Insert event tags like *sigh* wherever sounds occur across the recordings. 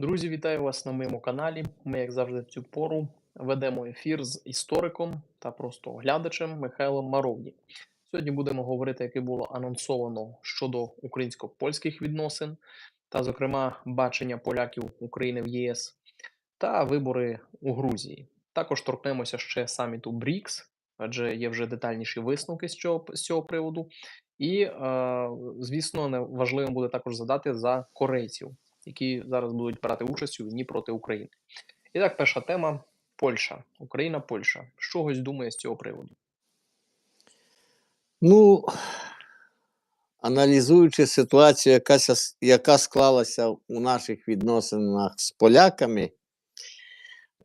Друзі, вітаю вас на моєму каналі. Ми, як завжди, в цю пору ведемо ефір з істориком та просто оглядачем Михайлом Маровні. Сьогодні будемо говорити, яке було анонсовано щодо українсько-польських відносин, та, зокрема, бачення поляків України в ЄС та вибори у Грузії. Також торкнемося ще саміту БРІКС, адже є вже детальніші висновки з цього, з цього приводу. І, е, звісно, важливим буде також задати за корейців, які зараз будуть брати участь у війні проти України. І так, перша тема Польща. Україна, Польща. Що ось думає з цього приводу? Ну, аналізуючи ситуацію, яка, яка склалася у наших відносинах з поляками,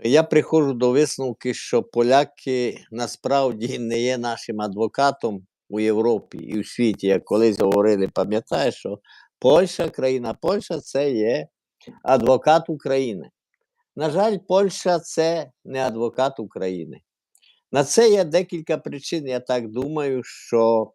я приходжу до висновки, що поляки насправді не є нашим адвокатом у Європі і в світі. Як колись говорили, пам'ятаєш, що Польща, країна Польща це є адвокат України. На жаль, Польща це не адвокат України. На це є декілька причин. Я так думаю, що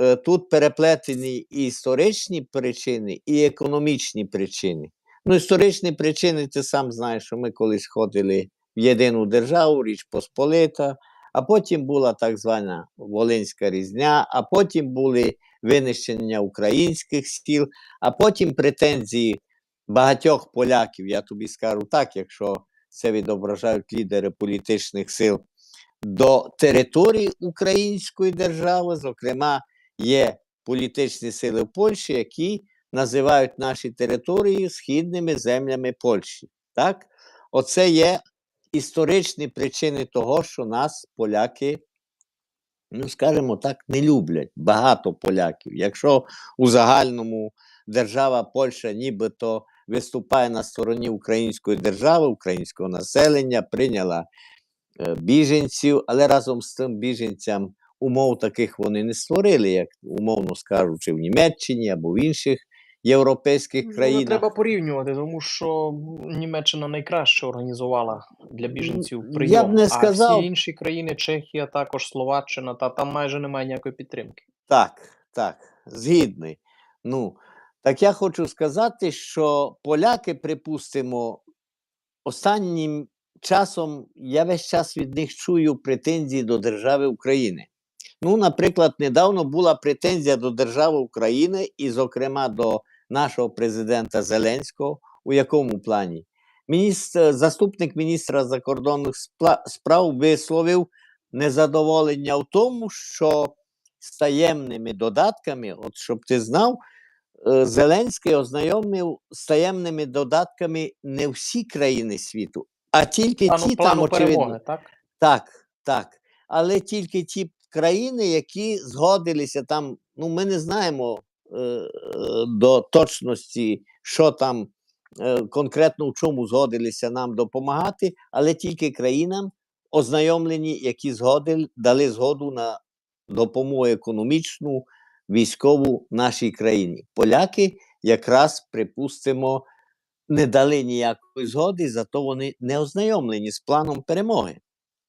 е, тут переплетені і історичні причини, і економічні причини. Ну, історичні причини, ти сам знаєш, що ми колись ходили в єдину державу, Річ Посполита, а потім була так звана Волинська різня, а потім були винищення українських сіл, а потім претензії багатьох поляків, я тобі скажу так, якщо це відображають лідери політичних сил до території Української держави, зокрема, є політичні сили в Польщі, які називають наші території східними землями Польщі. Так? Оце є історичні причини того, що нас поляки, ну скажімо так, не люблять. Багато поляків. Якщо у загальному держава Польща нібито виступає на стороні української держави, українського населення, прийняла е, біженців, але разом з тим біженцям умов таких вони не створили, як умовно скажучи, в Німеччині або в інших європейських Ну, країнах. треба порівнювати, тому що Німеччина найкраще організувала для біженців прийом. я б не А сказав- всі інші країни, Чехія, також Словаччина, та там майже немає ніякої підтримки. Так, так, згідний. Ну, так я хочу сказати, що поляки, припустимо, останнім часом я весь час від них чую претензії до держави України. Ну, наприклад, недавно була претензія до держави України, і, зокрема, до нашого президента Зеленського. У якому плані? Міністр, заступник міністра закордонних справ висловив незадоволення в тому, що з таємними додатками, от щоб ти знав, е, Зеленський ознайомив з таємними додатками не всі країни світу, а тільки Плану, ті там, очевидно. перемоги, так? Так, так. Але тільки ті країни, які згодилися там, ну ми не знаємо е, е, до точності, що там е, конкретно в чому згодилися нам допомагати, але тільки країнам ознайомлені, які згодили, дали згоду на допомогу економічну, військову нашій країні. Поляки якраз, припустимо, не дали ніякої згоди, зато вони не ознайомлені з планом перемоги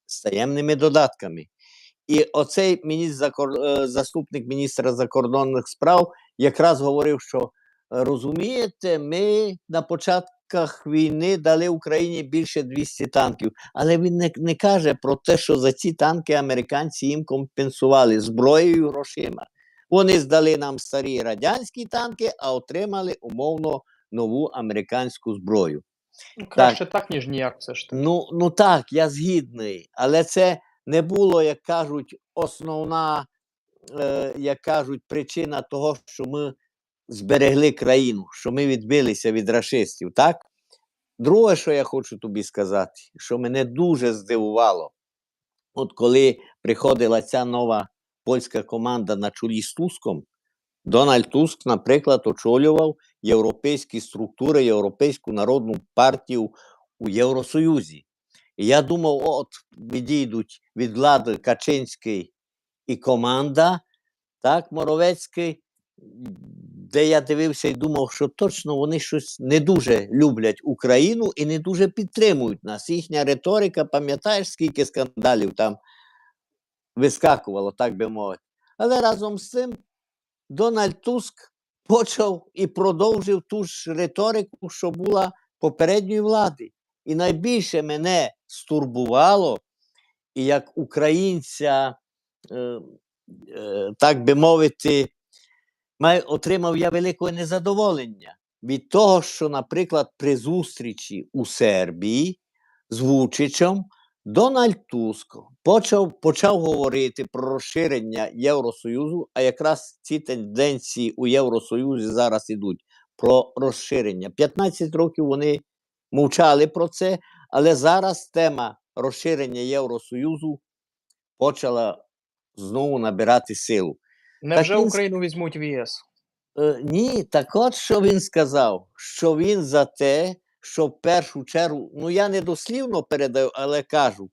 з таємними додатками. І оцей міністр закор... е, заступник міністра закордонних справ якраз говорив, що е, розумієте, ми на початках війни дали Україні більше 200 танків, але він не, не каже про те, що за ці танки американці їм компенсували зброєю і грошима. Вони здали нам старі радянські танки, а отримали умовно нову американську зброю. Ну, Краще так, ніж ніяк, все ж таки. Ну, ну так, я згідний, але це не було, як кажуть, основна, е, як кажуть, причина того, що ми зберегли країну, що ми відбилися від рашистів, так? Друге, що я хочу тобі сказати, що мене дуже здивувало, от коли приходила ця нова польська команда на чолі з Туском, Дональд Туск, наприклад, очолював європейські структури, Європейську народну партію у Євросоюзі. Я думав, от відійдуть від влади Качинський і команда, так, Моровецький, де я дивився і думав, що точно вони щось не дуже люблять Україну і не дуже підтримують нас. Їхня риторика, пам'ятаєш, скільки скандалів там вискакувало, так би мовити. Але разом з цим Дональд Туск почав і продовжив ту ж риторику, що була попередньої влади. І найбільше мене стурбувало, і як українця, е, е, так би мовити, отримав я велике незадоволення від того, що, наприклад, при зустрічі у Сербії з Вучичем Дональд Туск почав, почав говорити про розширення Євросоюзу, а якраз ці тенденції у Євросоюзі зараз ідуть про розширення. 15 років вони мовчали про це, але зараз тема розширення Євросоюзу почала знову набирати силу. Невже він Україну візьмуть в ЄС? Е, ні, так от що він сказав, що він за те, що в першу чергу, ну я не дослівно передаю, але кажу,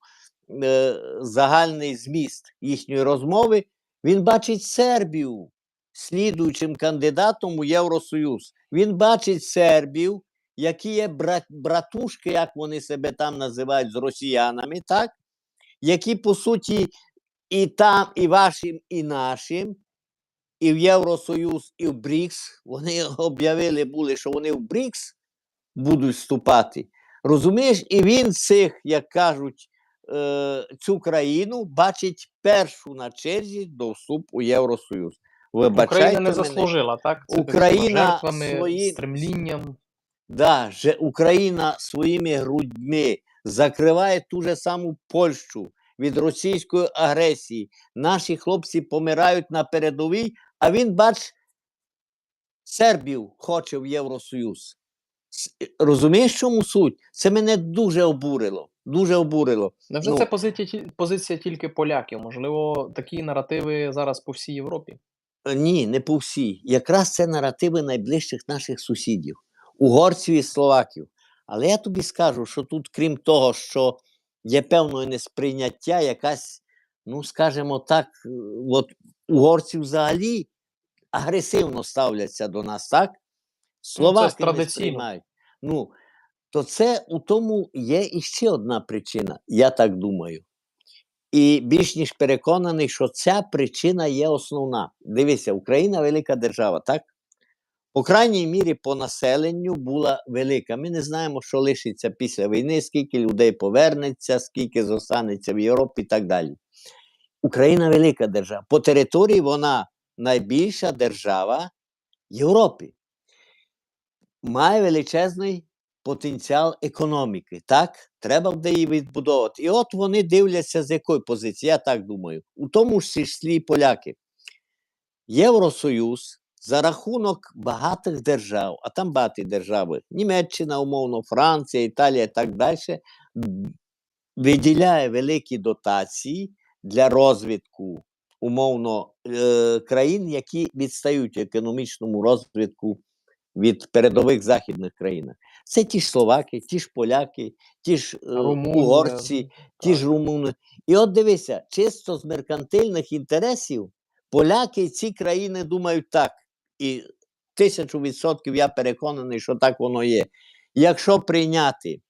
е, загальний зміст їхньої розмови, він бачить Сербію слідуючим кандидатом у Євросоюз. Він бачить Сербів, які є брат, братушки, як вони себе там називають, з росіянами, так? які по суті і там, і вашим, і нашим і в Євросоюз, і в БРІКС. Вони *laughs* об'явили були, що вони в БРІКС будуть вступати. Розумієш, і він цих, як кажуть, е, цю країну бачить першу на черзі до вступу у Євросоюз. Вибачайте Україна не мене. заслужила, так? Це Україна жертвами, свої- стремлінням. Да, же Україна своїми грудьми закриває ту же саму Польщу від російської агресії. Наші хлопці помирають на передовій, а він, бач, Сербів хоче в Євросоюз. Розумієш, чому суть? Це мене дуже обурило. Дуже обурило. Невже Ну. це позиція, позиція тільки поляків? Можливо, такі наративи зараз по всій Європі? Ні, не по всій. Якраз це наративи найближчих наших сусідів, угорців і словаків. Але я тобі скажу, що тут, крім того, що є певне несприйняття, якась, ну скажімо так, е, от угорці взагалі агресивно ставляться до нас, так? Словаки не сприймають. Ну, то це у тому є іще одна причина, я так думаю. І більш ніж переконаний, що ця причина є основна. Дивися, Україна велика держава, так? По крайній мірі, по населенню була велика. Ми не знаємо, що лишиться після війни, скільки людей повернеться, скільки зостанеться в Європі і так далі. Україна велика держава. По території вона найбільша держава Європи. Має величезний потенціал економіки. Так, треба буде її відбудовувати. І от вони дивляться з якої позиції, я так думаю, у тому ж числі поляки. Євросоюз за рахунок багатих держав, а там багаті держави, Німеччина, умовно, Франція, Італія і так далі, виділяє великі дотації для розвитку умовно е, країн, які відстають в економічному розвитку від передових західних країн. Це ті ж словаки, ті ж поляки, ті ж е, Румуни, угорці, ті ж румуни. І от дивися, чисто з меркантильних інтересів поляки ці країни думають так. І тисячу відсотків я переконаний, що так воно є. Якщо прийняти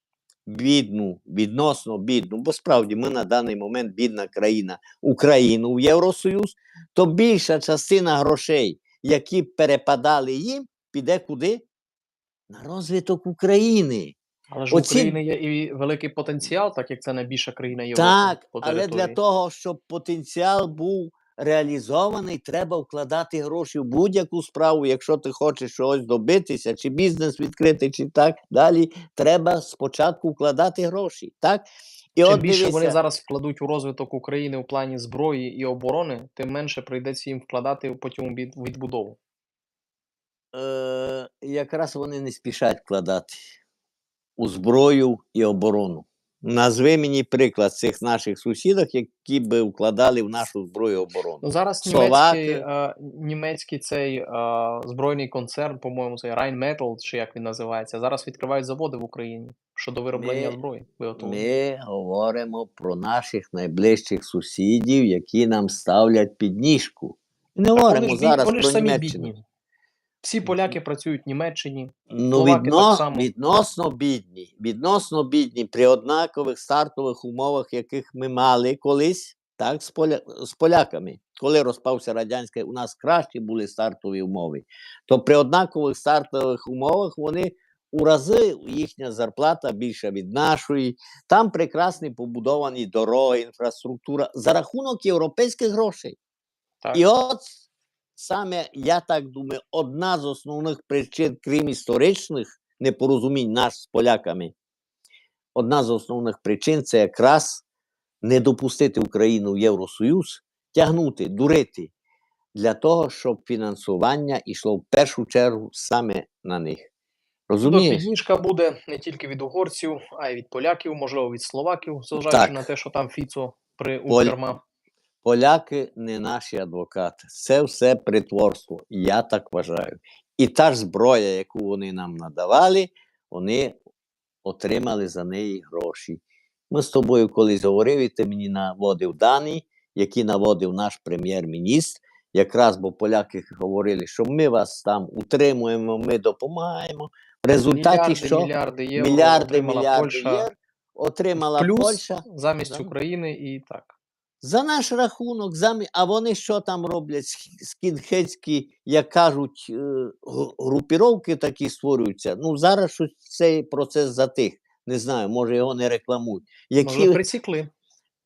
бідну, відносно бідну, бо справді ми на даний момент бідна країна, Україну в Євросоюз, то більша частина грошей, які перепадали їм, піде куди? На розвиток України. Але ж Оці- України є і великий потенціал, так як це найбільша країна Європи. Так, але для того, щоб потенціал був реалізований, треба вкладати гроші в будь-яку справу. Якщо ти хочеш чогось добитися, чи бізнес відкрити, чи так далі, треба спочатку вкладати гроші. Так? І Чим от більше вони зараз вкладуть у розвиток України у плані зброї і оборони, тим менше прийдеться їм вкладати потім відбудову. е, якраз вони не спішать вкладати у зброю і оборону. Назви мені приклад цих наших сусідок, які би вкладали в нашу зброю оборону. Ну зараз німецький, е, німецький цей е, збройний концерн, по-моєму, цей Rheinmetall, чи як він називається, зараз відкривають заводи в Україні щодо вироблення Ми- зброї. виготовлення. Ми говоримо про наших найближчих сусідів, які нам ставлять підніжку. Не Так говоримо вони ж, зараз вони про Німеччину. Всі поляки працюють в Німеччині. Ну, відно, так само. відносно бідні, відносно бідні при однакових стартових умовах, яких ми мали колись, Так, з, поля... з поляками. Коли розпався радянський, у нас кращі були стартові умови. То при однакових стартових умовах вони у рази їхня зарплата більша від нашої. Там прекрасні побудовані дороги, інфраструктура за рахунок європейських грошей. Так. І от саме, я так думаю, одна з основних причин, крім історичних непорозумінь наш з поляками, одна з основних причин це якраз не допустити Україну в Євросоюз, тягнути, дурити для того, щоб фінансування йшло в першу чергу саме на них. Розумієш? підніжка буде не тільки від угорців, а й від поляків, можливо, від словаків, зважаючи на те, що там Фіцо при Поль-. Поляки не наші адвокати. Це все притворство. Я так вважаю. І та ж зброя, яку вони нам надавали, вони отримали за неї гроші. Ми з тобою колись говорив, і ти мені наводив дані, які наводив наш прем'єр-міністр. Якраз бо поляки говорили, що ми вас там утримуємо, ми допомагаємо. В результаті Мільярди, що? мільярди євро мільярди, отримала мільярди Польща євро отримала плюс Польща. замість да. України і так. За наш рахунок, замі... а вони що там роблять? Скінхетські, як кажуть, е, групіровки такі створюються. Ну, зараз щось цей процес затих. Не знаю, може його не рекламують. Які, Може, присікли.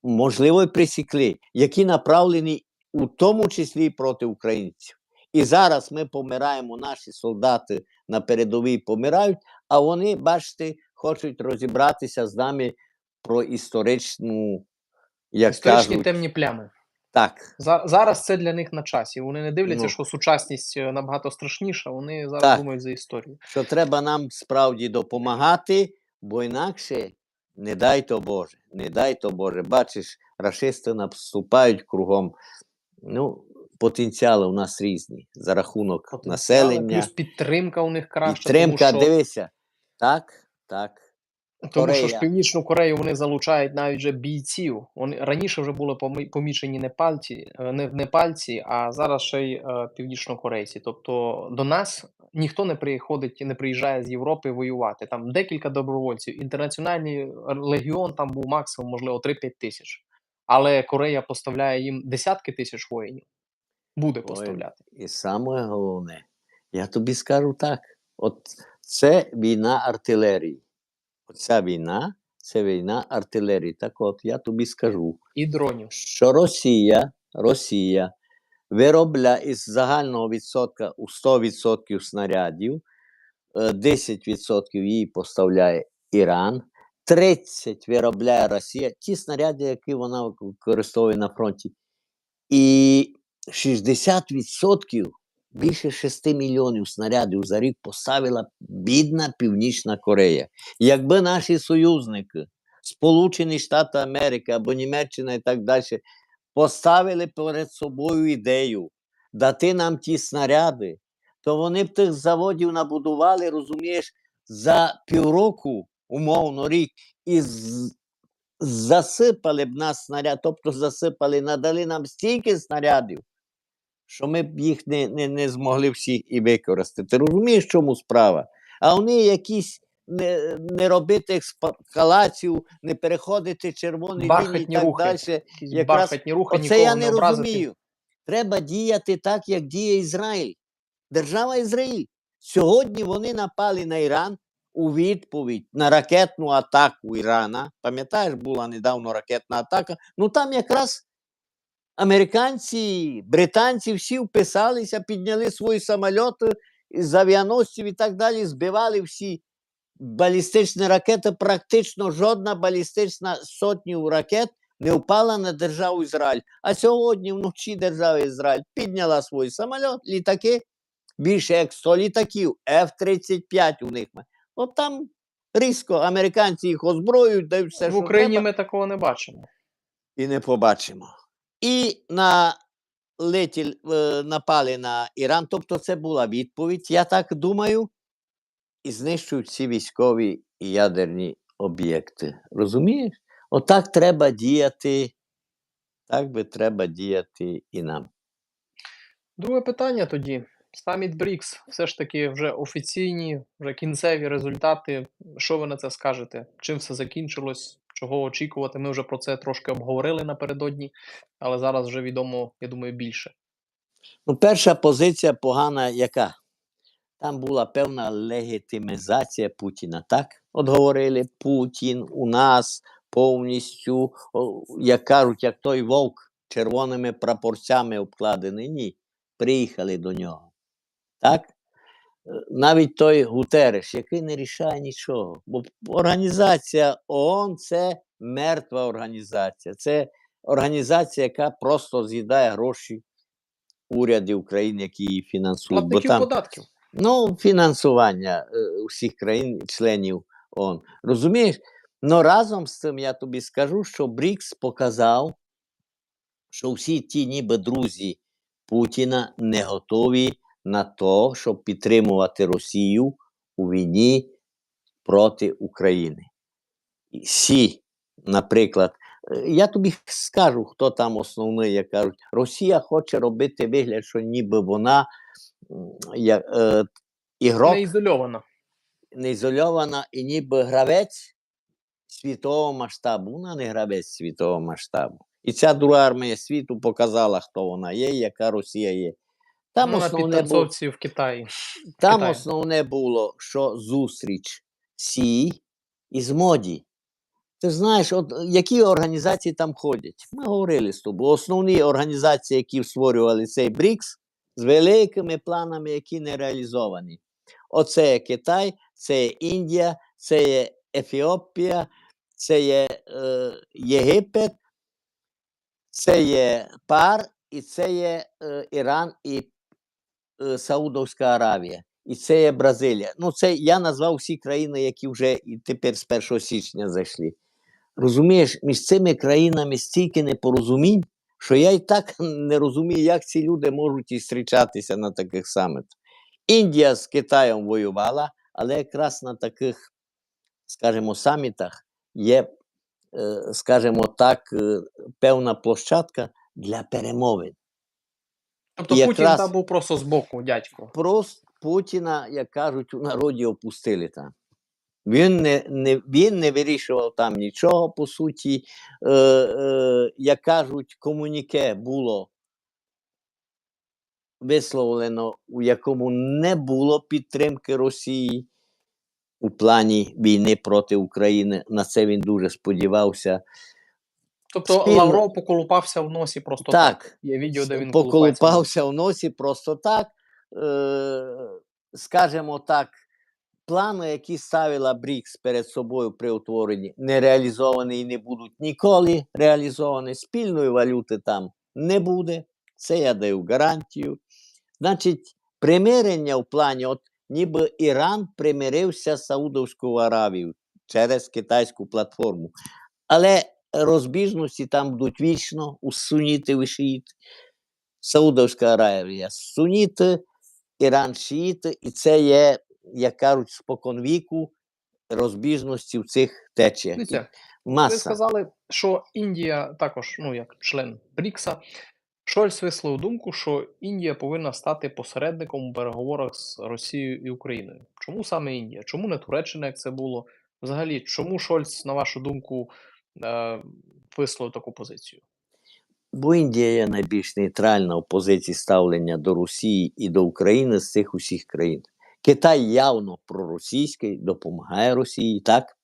можливо, присікли, які направлені у тому числі проти українців. І зараз ми помираємо, наші солдати на передовій помирають, а вони, бачите, хочуть розібратися з нами про історичну, як Історичні кажуть, темні плями. так, За- Зараз це для них на часі. Вони не дивляться, Ну. що сучасність е, набагато страшніша. Вони зараз Так. думають за історію. що треба нам справді допомагати, бо інакше не дай то Боже, не дай то Боже. Бачиш, рашисти наступають кругом. Ну, потенціали у нас різні за рахунок населення. Плюс підтримка у них краща. Підтримка, тому, що, дивися. Так, так. Тому що ж Північну Корею вони залучають навіть вже бійців. Вони раніше вже були помі- помічені непальці, е, не, не пальці, а зараз ще й е, північнокорейці. Тобто до нас ніхто не приходить, не приїжджає з Європи воювати. Там декілька добровольців. Інтернаціональний легіон там був максимум, можливо, 3-5 тисяч. Але Корея поставляє їм десятки тисяч воїнів. Буде Ой, поставляти. І саме головне, я тобі скажу так: от це війна артилерії. Оця війна це війна артилерії. Так от я тобі скажу. І дронів. що Росія, Росія виробляє із загального відсотка у 100% снарядів, е, 10% їй поставляє Іран, 30% виробляє Росія, ті снаряди, які вона використовує на фронті. І 60% більше 6 мільйонів снарядів за рік поставила бідна Північна Корея. Якби наші союзники, Сполучені Штати Америки або Німеччина і так далі, поставили перед собою ідею дати нам ті снаряди, то вони б тих заводів набудували, розумієш, за півроку, умовно рік, і засипали б нас снаряд, тобто засипали, надали нам стільки снарядів, що ми б їх не, не, не змогли всі і використати. Ти розумієш, чому справа? А вони якісь не, не робити ескалацію, не переходити червоні лінії і так рухи. далі. Якраз рухи, Оце я не образити. розумію. Треба діяти так, як діє Ізраїль. Держава Ізраїль. Сьогодні вони напали на Іран у відповідь на ракетну атаку Ірана. Пам'ятаєш, була недавно ракетна атака. Ну там якраз американці, британці всі вписалися, підняли свої самольоти з авіаносців і так далі, збивали всі балістичні ракети. Практично жодна балістична сотню ракет не впала на державу Ізраїль. А сьогодні вночі держава Ізраїль підняла свій самоліт, літаки, більше як 100 літаків, F-35 у них. От там різко американці їх озброюють, дають все, в що Україні треба, ми такого не бачимо. і не побачимо. І на леті, е, напали на Іран, тобто це була відповідь, я так думаю, і знищують всі військові і ядерні об'єкти. Розумієш? Отак треба діяти, так би треба діяти і нам. Друге питання тоді. Саміт БРІКС, все ж таки вже офіційні, вже кінцеві результати. Що ви на це скажете? Чим все закінчилось? Чого очікувати. Ми вже про це трошки обговорили напередодні, але зараз вже відомо, я думаю, більше. Ну, перша позиція погана яка? Там була певна легітимізація Путіна. Так? От говорили, Путін у нас повністю, як кажуть, як той вовк червоними прапорцями обкладений. Ні. Приїхали до нього. Так? Навіть той Гутереш, який не рішає нічого. Бо організація ООН це мертва організація. Це організація, яка просто з'їдає гроші урядів України, які її фінансують. Бо там, податків. Ну, фінансування е, усіх країн-членів ООН. Розумієш? Ну разом з цим я тобі скажу, що БРІКС показав, що всі ті ніби друзі Путіна не готові на то, щоб підтримувати Росію у війні проти України. Всі, наприклад, е, я тобі скажу, хто там основний, як кажуть, Росія хоче робити вигляд, що ніби вона як, е, ігрок Не ізольована. не ізольована і ніби гравець світового масштабу. Вона не гравець світового масштабу. І ця друга армія світу показала, хто вона є, яка Росія є. Там, Ну, основне, було, в Китаї. там Китаї. основне було, що зустріч Сі із Моді. Ти знаєш, от які організації там ходять? Ми говорили з тобою. Основні організації, які створювали цей БРІКС, з великими планами, які не реалізовані. Оце є Китай, це є Індія, це є Ефіопія, це є е, Єгипет, це є Пар, і це є е, Іран і е, Саудовська Аравія. І це є Бразилія. Ну, це я назвав всі країни, які вже і тепер з 1 січня зайшли. Розумієш, між цими країнами стільки непорозумінь, що я і так *laughs* не розумію, як ці люди можуть і зустрічатися на таких самітах. Індія з Китаєм воювала, але якраз на таких, скажімо, самітах є, е, скажімо так, е, певна площадка для перемовин. Тобто І Путін якраз- там був просто збоку, дядько. Просто Путіна, як кажуть, у народі опустили там. Він не, не, він не вирішував там нічого, по суті. Е, е, як кажуть, комуніке було висловлено, у якому не було підтримки Росії у плані війни проти України. На це він дуже сподівався. Тобто Спільно. Лавров поколупався в носі просто так. так, Є відео, де він поколупався в носі просто так. Е, скажімо так, плани, які ставила БРІКС перед собою при утворенні, не реалізовані і не будуть ніколи реалізовані. Спільної валюти там не буде. Це я даю гарантію. Значить, примирення в плані, от ніби Іран примирився з Саудовською Аравією через китайську платформу. Але розбіжності там будуть вічно у сунітів і. Саудовська Аравія суніти, Іран шиїти, і це є, як кажуть, споконвіку розбіжності в цих течіях. Дивіться, Ви сказали, що Індія також, ну як член БРІКСа, Шольц висловив думку, що Індія повинна стати посередником у переговорах з Росією і Україною. Чому саме Індія? Чому не Туреччина, як це було? Взагалі, чому Шольц, на вашу думку, е, висловив таку позицію? Бо Індія є найбільш нейтральна в позиції ставлення до Росії і до України з цих усіх країн. Китай явно проросійський, допомагає Росії, так?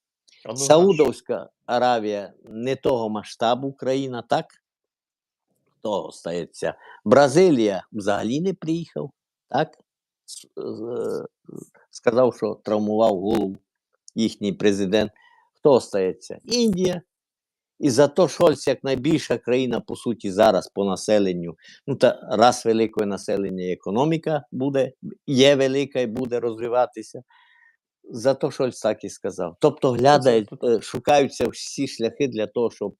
Однозначно. Саудовська Аравія не того масштабу країна, так? Того стається. Бразилія взагалі не приїхав, так? Сказав, що травмував голову їхній президент. Хто остається? Індія. І зато Шольц, як найбільша країна, по суті, зараз по населенню. Ну та раз великое населення і економіка буде, є велика і буде розвиватися. Зато Шольц так і сказав. Тобто глядають, е, шукаються всі шляхи для того, щоб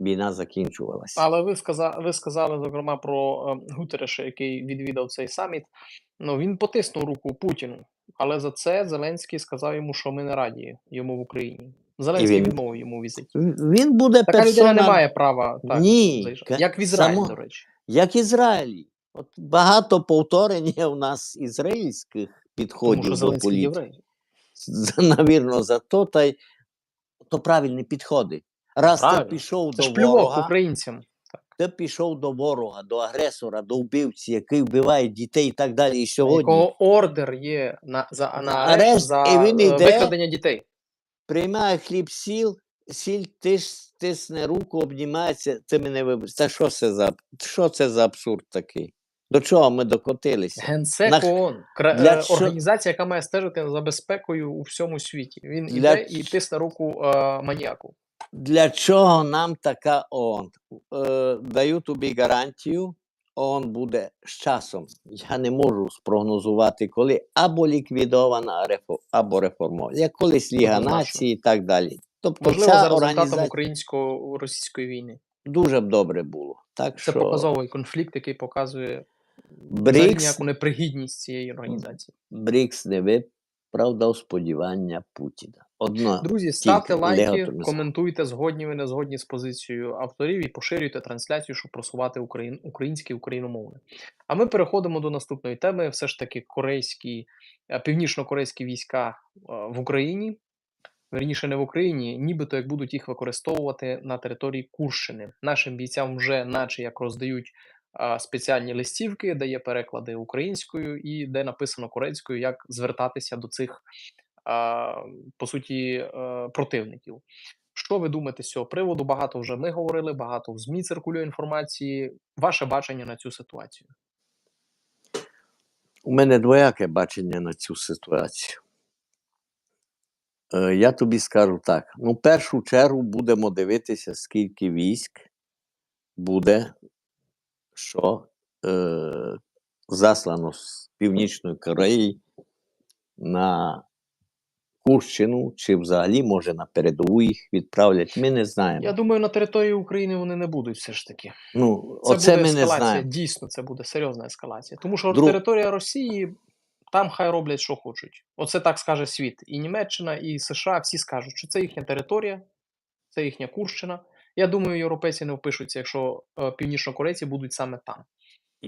війна закінчувалася. Але ви сказали, ви сказали, зокрема, про е, Гутереша, який відвідав цей саміт. Ну, він потиснув руку Путіну, але за це Зеленський сказав йому, що ми не раді йому в Україні. Зеленський він- відмовив йому візит. В- Він буде Така персона... людина не має права так Ні, заїжджати. Як в Ізраїлі, само- до речі. як Ізраїлі. От багато повторення у нас ізраїльських Тому підходів що до політики. *laughs* Навірно, за то та й то правильні підходи. Раз Правильно. ти пішов Це до ворога, українцям. ти пішов до ворога, до агресора, до вбивці, який вбиває дітей і так далі. І сьогодні Якого ордер є на, за, на арешт за і він е, іде- викрадення дітей. Приймає хліб сіл, сіль тис, тисне руку, обнімається, ти мене вибачиш. Та що це за що це за абсурд такий? До чого ми докотилися? Генсек На- ООН, кра- для е, організація, яка має стежити за безпекою у всьому світі. Він Для іде і тисне руку е, маніяку. Для чого нам така ООН? Е, даю тобі гарантію, ООН буде з часом. Я не можу спрогнозувати, коли або ліквідована, або реформована. Як колись Ліга націй і так далі. Тобто Можливо, ця за результатом організація українсько-російської війни. дуже б добре було. Так Це що показовий конфлікт, який показує БРІКС, ніяку непригідність цієї організації. БРІКС не виправдав сподівання Путіна. Одна Друзі, ставте лайки, коментуйте, згодні ви не згодні з позицією авторів і поширюйте трансляцію, щоб просувати україн... українське і україномовне. А ми переходимо до наступної теми. Все ж таки, корейські, е, північно-корейські війська е, в Україні. Верніше не в Україні, нібито як будуть їх використовувати на території Курщини. Нашим бійцям вже, наче як роздають а, спеціальні листівки, де є переклади українською і де написано корейською, як звертатися до цих по суті е, противників. Що ви думаєте з цього приводу? Багато вже ми говорили, багато в ЗМІ циркулює інформації. Ваше бачення на цю ситуацію? У мене двояке бачення на цю ситуацію. Е, Я тобі скажу так: ну, в першу чергу будемо дивитися, скільки військ буде, що е, заслано з Північної Кореї на Курщину, чи взагалі, може, на передову їх відправлять. Ми не знаємо. Я думаю, на території України вони не будуть все ж таки. ну, Це оце буде ми не ескалація. знаємо. Дійсно, це буде серйозна ескалація. Тому що Друг- територія Росії там хай роблять, що хочуть. Оце так скаже світ. І Німеччина, і США всі скажуть, що це їхня територія, це їхня Курщина. Я думаю, європейці не впишуться, якщо е, північнокорейці будуть саме там.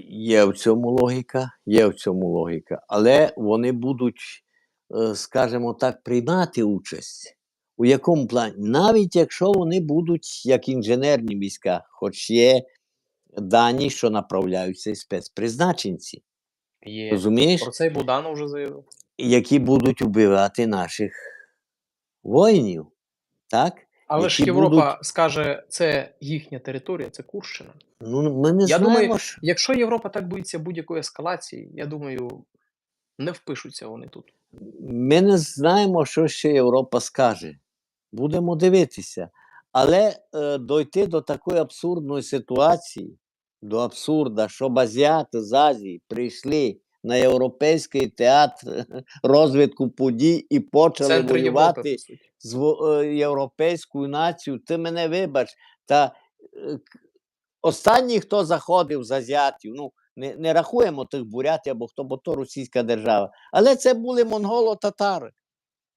Є в цьому логіка, є в цьому логіка, але вони будуть, скажімо так, приймати участь. У якому плані? Навіть якщо вони будуть як інженерні війська, хоч є дані, що направляються спецпризначенці, Є. розумієш, Про це Буданов вже заявив. які будуть вбивати наших воїнів. Так? Але ж Які Європа скаже, це їхня територія, це Курщина. Ну, ми не Я знаємо, думаю, що- Якщо Європа так боїться будь-якої ескалації, я думаю, не впишуться вони тут. Ми не знаємо, що ще Європа скаже. Будемо дивитися. Але е, дойти до такої абсурдної ситуації, до абсурда, щоб азіати з Азії прийшли на європейський театр *laughs* розвитку подій і почали Центр воювати з е, європейською нацією, ти мене вибач. Та е, останній, хто заходив з азіатів, ну не, не рахуємо тих бурятів або хто, бо то російська держава. Але це були монголо-татари.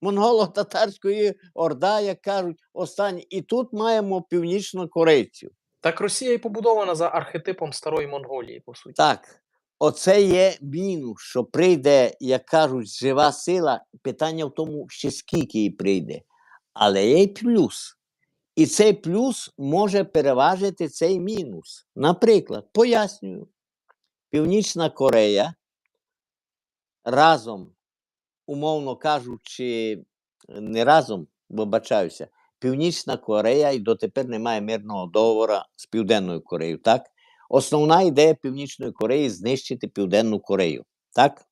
Монголо-татарської орда, як кажуть, останні. І тут маємо північно-корейців. Так Росія і побудована за архетипом старої Монголії, по суті. Так, оце є мінус, що прийде, як кажуть, жива сила. Питання в тому, ще скільки її прийде. Але є й плюс. І цей плюс може переважити цей мінус. Наприклад, пояснюю, Північна Корея разом, умовно кажучи, не разом, вибачаюся, Північна Корея і дотепер немає мирного договору з Південною Кореєю, так? Основна ідея Північної Кореї знищити Південну Корею, так?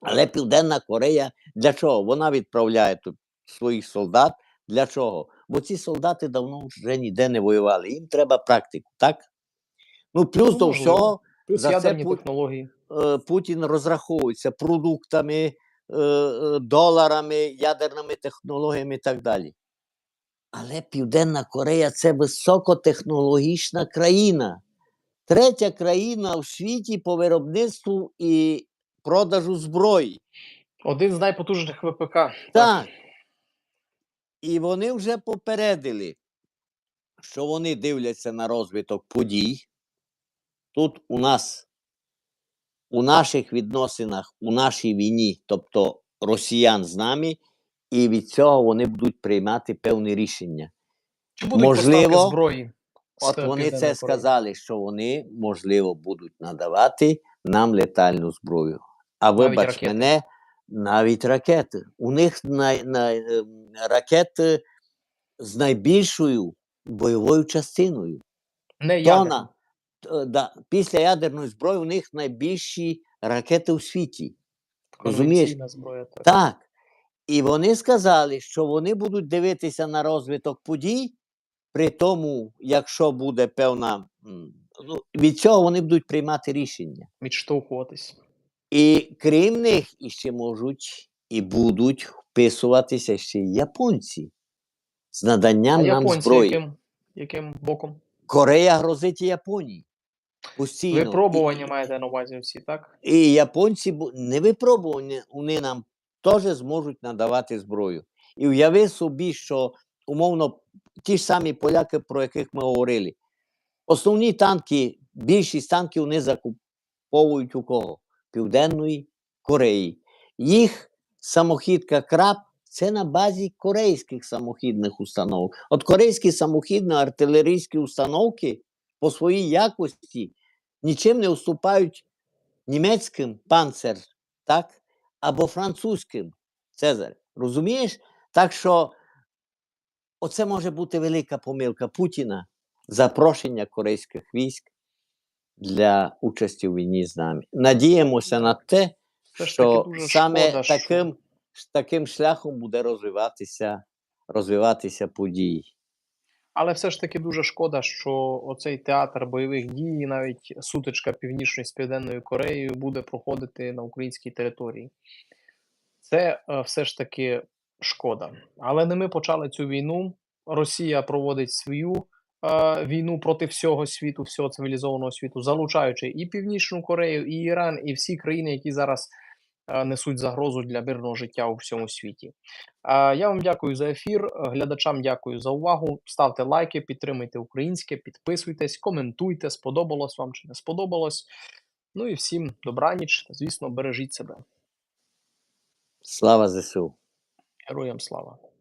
Але Південна Корея для чого? Вона відправляє тут своїх солдат. Для чого? Бо ці солдати давно вже ніде не воювали. Їм треба практику, так? Ну, плюс Ну, до всього, Плюс за це ядерні Пу- технології. е, Путін розраховується продуктами, е, е, доларами, ядерними технологіями і так далі. Але Південна Корея це високотехнологічна країна. Третя країна у світі по виробництву і продажу зброї. Один з найпотужніших ВПК. Так. І вони вже попередили, що вони дивляться на розвиток подій. Тут у нас, у наших відносинах, у нашій війні, тобто росіян з нами, і від цього вони будуть приймати певні рішення. Чи будуть Можливо, зброї? От е, вони це Кореї? сказали, що вони, можливо, будуть надавати нам летальну зброю. А вибач ракети. мене, навіть ракети. У них най, най, ем, ракети з найбільшою бойовою частиною. Не. Тона. Т- Да, після ядерної зброї у них найбільші ракети у світі. розумієш? Зброя. Так. Так. І вони сказали, що вони будуть дивитися на розвиток подій, при тому, якщо буде певна. Ну, від цього вони будуть приймати рішення. Відштовхуватись. І крім них, іще можуть і будуть вписуватися ще й японці з наданням А нам японці зброї. яким, яким боком? Корея грозить і Японії. Постійно. І- Випробування маєте на увазі всі, так? І японці не випробувані, вони нам теж зможуть надавати зброю. І уяви собі, що умовно ті ж самі поляки, про яких ми говорили, основні танки, більшість танків вони закуповують у кого? Південної Кореї. Їх самохідка краб це на базі корейських самохідних установок. От корейські самохідно-артилерійські установки по своїй якості нічим не уступають німецьким панцер, так? Або французьким Цезар. Розумієш? Так що оце може бути велика помилка Путіна запрошення корейських військ для участі в війні з нами. Надіємося на те, таки що саме шкода, що- таким, таким шляхом буде розвиватися, розвиватися події. Але все ж таки дуже шкода, що оцей театр бойових дій, навіть сутичка північної з Південною Кореєю, буде проходити на українській території. Це е, все ж таки шкода. Але не ми почали цю війну. Росія проводить свою е, війну проти всього світу, всього цивілізованого світу, залучаючи і Північну Корею, і Іран, і всі країни, які зараз несуть загрозу для мирного життя у всьому світі. Я вам дякую за ефір. Глядачам дякую за увагу. Ставте лайки, підтримуйте українське, підписуйтесь, коментуйте, сподобалось вам чи не сподобалось. Ну і всім добраніч. Звісно, бережіть себе. Слава ЗСУ! Героям слава!